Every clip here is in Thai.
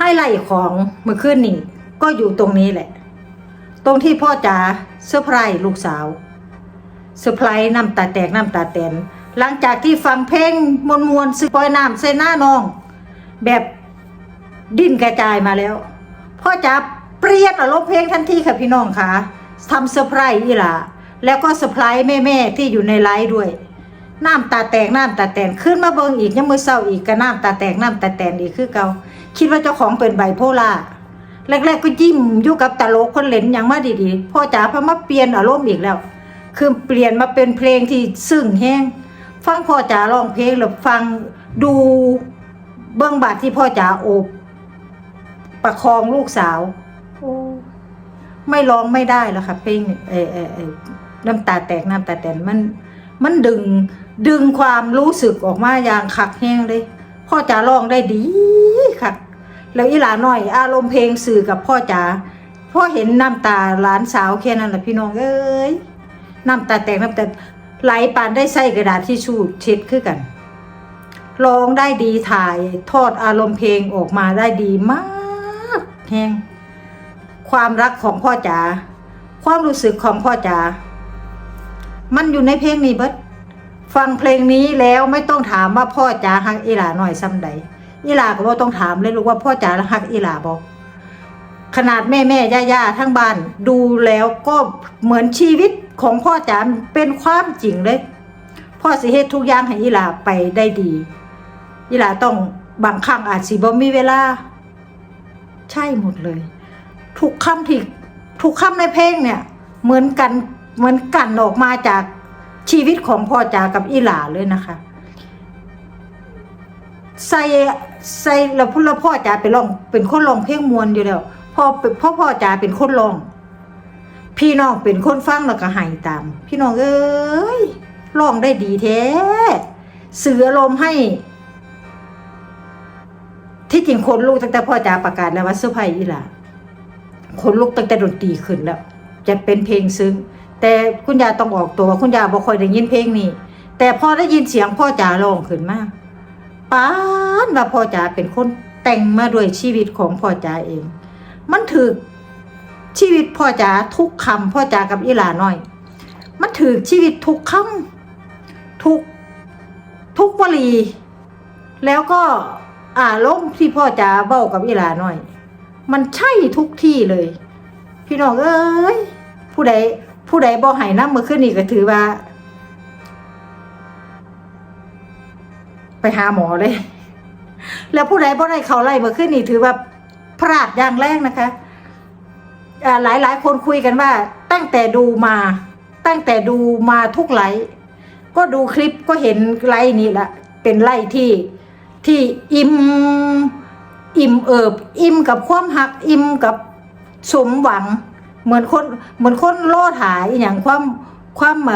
ให้ไล่ของเมื่อคืนนี้ก็อยู่ตรงนี้แหละ ตรงที่พ่อจ๋าเซอร์ไพรส์ลูกสาวเซอร์ไพรส์น้ำตาแตกน้ำตาแตนหลังจากที่ฟังเพลงมวลมวลๆสึกปล่อยน้ำใส่หน้าน้อง แบบดิ้นกระจายมาแล้ว พ่อจ๋าเปลี่ยนอารมณ์เพลงทันทีค่ะพี่น้องค่ะทำเซอร์ไพรส์อีหล่าแล้วก็เซอร์ไพรส์แม่ๆที่อยู่ในไลฟ์ด้วยน้ำตาแตกน้ำตาแตนขึ้นมาเบิงอีกยังมือเศร้าอีกก็น้ำตาแตกน้ำตาแตนอีกคือเก่า คิดว่าเจ้าของเป็นไบโพล่าแรกๆก็ยิ้มอยู่กับตลกคนเล่นอย่างมาดีๆพ่อจ๋าพอมาเปลี่ยนอารมณ์อีกแล้ว คือเปลี่ยนมาเป็นเพลงที่ซึ้งแห้งฟังพ่อจ๋าร้องเพลงแล้วฟังดูเบื้องบาดที่พ่อจ๋าโอบประคองลูกสาวไม่ร้องไม่ได้แล้วค่ะเพลงเนี่ยเออเออเออน้ำตาแตกน้ำตาแตนมัน มันดึงดึงความรู้สึกออกมาอย่างคักแห้งเลย พ่อจ๋าร้องได้ดีคักแล้วอีหลาน้อย อารมณ์เพลงสื่อกับพ่อจ๋าพ่อเห็นน้ำตาหลานสาวแค่นั้นแหละพี่น้องเอ้ยน้ำตาแตกน้ำตาไหลปานได้ใส่กระดาษที่ชูเช็ดคือกันร้องได้ดีถ่ายทอดอารมณ์เพลงออกมาได้ดีมากแห้งความรักของพ่อจ๋าความรู้สึกของพ่อจ๋ามันอยู่ในเพลงนี้เบิด ฟังเพลงนี้แล้วไม่ต้องถามว่าพ่อจ๋าฮักอีหลาหน่อยซ้ำใดอีหลาก็บ่ต้องถามเลยลูกว่าพ่อจ๋าฮักอีหลาบ่ขนาดแม่แม่ย่าย่าทั้งบ้านดูแล้วก็เหมือนชีวิตของพ่อจ๋าเป็นความจริงเลย พ่อสิเฮ็ดทุกอย่างให้อีหลาไปได้ดีอีหลาต้องบางครั้งอาจสิบ่มีเวลา ใช่หมดเลย ทุกคำที่ทุกคำในเพลงเนี่ย เหมือนกันเหมือนกันออกมาจาก ชีวิตของพ่อจ๋ากับอีหลาเลยนะคะใส่ใส่แล้วพูดแล้วพ่อจ๋าเป็นร้อง เป็นคนรองเพลงมวนอยู่แล้วพ่อพ่อพ่อจ๋าเป็นคนรอง พี่น้องเป็นคนฟังแล้วก็ให้ตาม พี่น้องเอ้ยร้องได้ดีแท้เสือลมให้ ที่จริงคนลูกตั้งแต่พ่อจ๋าประกาศแล้วว่าเซอร์ไพรส์อีหลาคนลุกตั้งแต่ดนตรีขึ้นแล้ว จะเป็นเพลงซึ้ง แต่คุณยายต้องออกตัวคุณยายบ่ค่อยได้ยินเพลงนี้ แต่พอได้ยินเสียงพ่อจ๋าร้องขึ้นมาป้านว่าพ่อจ๋าเป็นคนแต่งมาด้วยชีวิตของพ่อจ๋าเอง มันถือชีวิตพ่อจ๋าทุกคำพ่อจ๋ากับอีหลาน้อย มันถือชีวิตทุกคำทุกทุกวลี แล้วก็อารมณ์ที่พ่อจ๋าเบ้ากับอีหลาน้อย มันใช่ทุกที่เลย พี่น้องเอ้ยผู้ใด ผู้ใดบ่ให้น้ำมือขึ้นนี่ก็ถือว่า ไปหาหมอเลย แล้วผู้ใดบ่ได้เขาไล่มือขึ้นนี่ถือว่าพลาดอย่างแรกนะคะอ่าหลายหลายคนคุยกันว่า ตั้งแต่ดูมาตั้งแต่ดูมาทุกไลฟ์ก็ดูคลิปก็เห็นไลฟ์นี้ละเป็นไลฟ์ที่ที่อิ่มอิ่มเอิบ อิ่มกับความหักอิ่มกับสมหวัง เหมือนคนเหมือนคนโลดหายอย่างความความเ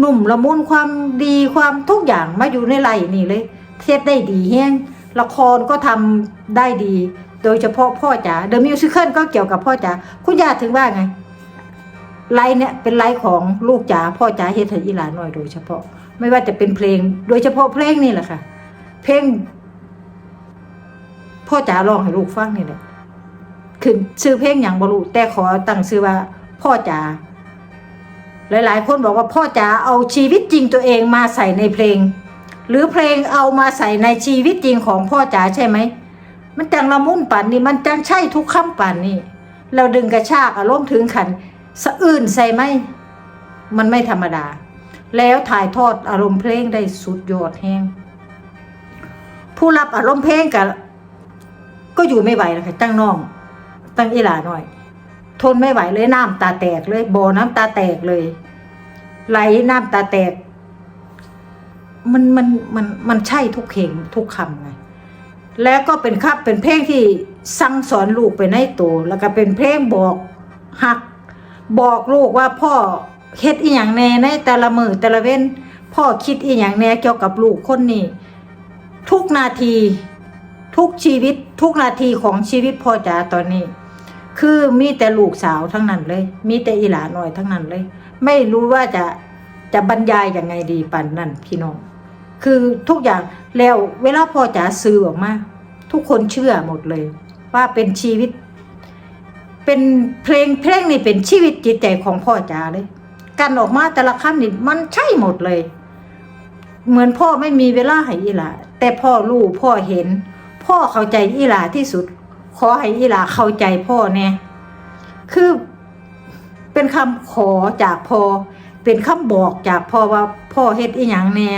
หนุ่มละมุนความดีความทุกอย่างมาอยู่ในไหลนี่เลยเทศได้ดีแห้งละครก็ทำได้ดี โดยเฉพาะพ่อจ๋าเดอะมิวสิคลก็เกี่ยวกับพ่อจ๋าคุณย่าถึงว่าไงไลเนี่ยเป็นไลของลูกจ๋าพ่อจ๋าเฮ็ดให้อีหลานหน่อยโดยเฉพาะ ไม่ว่าจะเป็นเพลง โดยเฉพาะเพลงนี่แหละค่ะ เพลงพ่อจ๋าร้องให้ลูกฟังนี่แหละ คือชื่อเพลงอย่างบรูแต่ขอตั้งชื่อว่า พ่อจ๋าหลายๆ คนบอกว่าพ่อจ๋าเอาชีวิตจริงตัวเองมาใส่ในเพลง หรือเพลงเอามาใส่ในชีวิตจริงของพ่อจ๋าใช่ไหมมันจังละมุนป่านนี้มันจังใช่ทุกคำป่านนี้เราดึงกระชากอารมณ์ถึงขันสะอื้นใส่ไหมมันไม่ธรรมดา แล้วถ่ายทอดอารมณ์เพลงได้สุดยอดแห้งผู้รับอารมณ์เพลงกับก็อยู่ไม่ไหวแล้วค่ะตั้งน้อง ตั้งอีหลาหน่อย ทนไม่ไหวเลยน้ำตาแตกเลยโบน้ำตาแตกเลย ไหลน้ำตาแตก มันมันมันมันใช่ทุกเพลงทุกคำไงแล้วก็เป็นครับเป็นเพลงที่สั่งสอนลูกไปในตัวแล้วก็เป็นเพลงบอกหัก บอกลูกว่าพ่อเฮ็ดอีหยังแน่ในแต่ละมือแต่ละเว้น พ่อคิดอีหยังแน่เกี่ยวกับลูกคนนี้ทุกนาที ทุกชีวิต ทุกนาทีของชีวิตพ่อจ๋าตอนนี้ คือมีแต่ลูกสาวทั้งนั้นเลย มีแต่อีหลาน้อยทั้งนั้นเลย ไม่รู้ว่าจะจะบรรยายยังไงดีปันนั่นพี่น้อง คือทุกอย่างแล้วเวลาพ่อจ๋าซื้อออกมา ทุกคนเชื่อหมดเลย ว่าเป็นชีวิต เป็นเพลงเพลงนี่เป็นชีวิตจิตใจของพ่อจ๋าเลยกันออกมาแต่ละคำนี่มันใช่หมดเลย เหมือนพ่อไม่มีเวลาให้อีหลาแต่พ่อรู้พ่อเห็น พ่อเข้าใจอีหลาที่สุด ขอให้อีหลาเข้าใจพ่อแน่คือเป็นคำขอจากพ่อเป็นคำบอกจากพ่อว่าพ่อเฮ็ดอีหยังแน่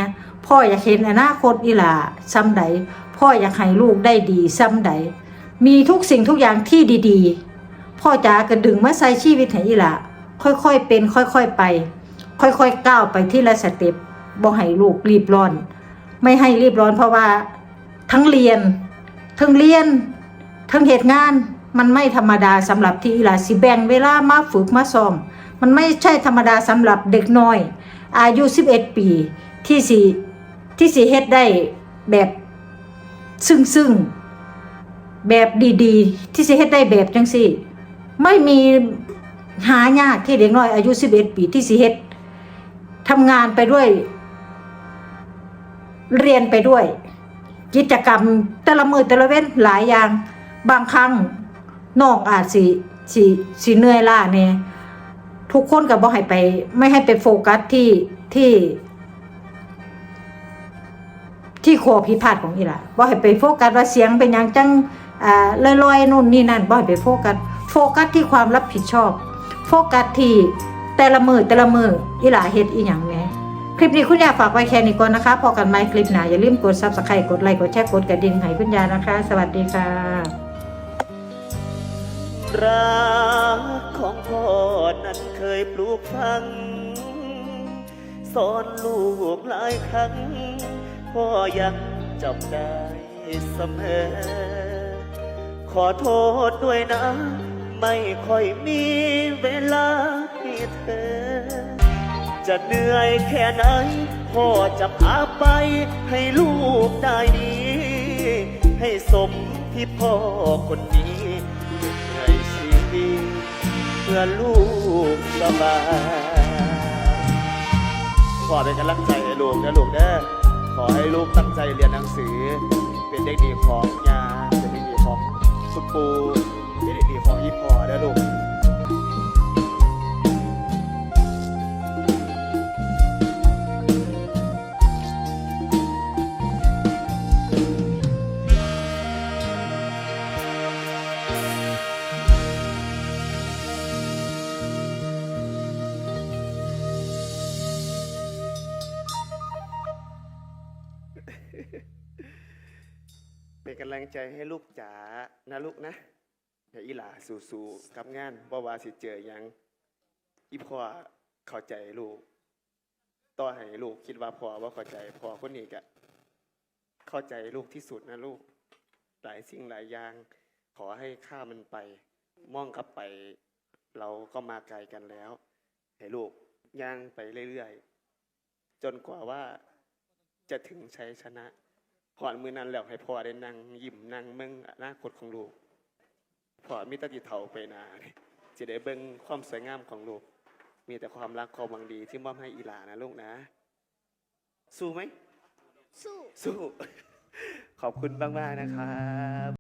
พ่ออยากเห็นอนาคตอีหลาซ้ำใดพ่ออยากให้ลูกได้ดีซ้ำใดมีทุกสิ่งทุกอย่างที่ดีๆ พ่อจ๋าก็ดึงมาใส่ชีวิตให้อีหลาค่อยๆเป็น ค่อยๆไป ค่อยๆก้าวไปที่ละสเต็ปบ่ให้ลูกรีบร้อน ไม่ให้รีบร้อนเพราะว่าทั้งเรียน ทั้งเรียน ทั้งเหตุงานมันไม่ธรรมดาสำหรับที่อีหลาสิแบ่งเวลามาฝึกมาซ้อม มันไม่ใช่ธรรมดาสำหรับเด็กน้อย อายุ 11 ปีที่สิที่สิเฮ็ดได้แบบซึ่งซึ่งแบบดีๆ ที่สิเฮ็ดได้แบบจังสี่ไม่มีหายากที่เด็กน้อยอายุ 11 ปีที่สิเฮ็ดทำงานไปด้วย เรียนไปด้วย กิจกรรมแต่ละมือแต่ละเว้นหลายอย่าง บางครั้งน้องอาจสิสิสิเหนื่อยล้าแน่ยทุกคนก็บ่ให้ไป ไม่ให้ไปโฟกัสที่ที่ ที่โคอผิดพลาดของอีหล่ะบ่ให้ไปโฟกัสว่าเสียงเป็นหยังจังอ่าลอยๆนู่นนี่นั่นบ่ให้ไปโฟกัสโฟกัสที่ความรับผิดชอบ โฟกัสที่แต่ละมือแต่ละมืออีหล่าเฮ็ดอีหยังแหน่คลิปนี้คุณยายฝากไว้แค่นี้ก่อนนะคะพอกันไหมคลิปหน้าอย่าลืมกด Subscribe กดไลค์กดแชร์กดกระดิ่งให้คุณยานะคะ สวัสดีค่ะ รักของพ่อนั้นเคยปลูกฝัง สอนลูกหลายครั้ง พ่อยังจำได้เสมอ ขอโทษด้วยนะ ไม่ค่อยมีเวลาให้เธอ จะเหนื่อยแค่ไหน พ่อจะพาไปให้ลูกได้ดี ให้สมที่พ่อคนนี้ พื่อลูกสบายขอเป็นกำลังใจให้ลูกนะลูกนะขอให้ลูกตั้งใจเรียนหนังสือ เป็นเด็กดีของยาเป็นเด็กดีของสุปูเป็นเด็กดีของอีพอเด้อลูก เป็นกำลังใจให้ลูกจ๋านะลูกนะอย่าอีหลาสู้ๆกับงานบ่ว่าสิเจอหยังอีพ่อเข้าใจลูก ต่อให้ลูกคิดว่าพ่อว่าเข้าใจพ่อคนนี้ก็เข้าใจลูกที่สุดนะลูก หลายสิ่งหลายอย่าง ขอให้ข้ามมันไป มองกลับไป เราก็มาไกลกันแล้ว ให้ลูกย่างไปเรื่อยๆ จนกว่าว่าจะถึงชัยชนะ ก่อนมือนั้นแล้วให้พ่อได้นั่งยิ้มนั่งเมืองอนาคตของลูกพ่อมีแตติเถาไปนาเนี่ยจะได้เบิ่งความสวยงามของลูก มีแต่ความรักความหวังดีที่มอบให้อีหลานะลูกนะ สู้ไหม สู้ สู้ ขอบคุณมาก ๆ นะครับ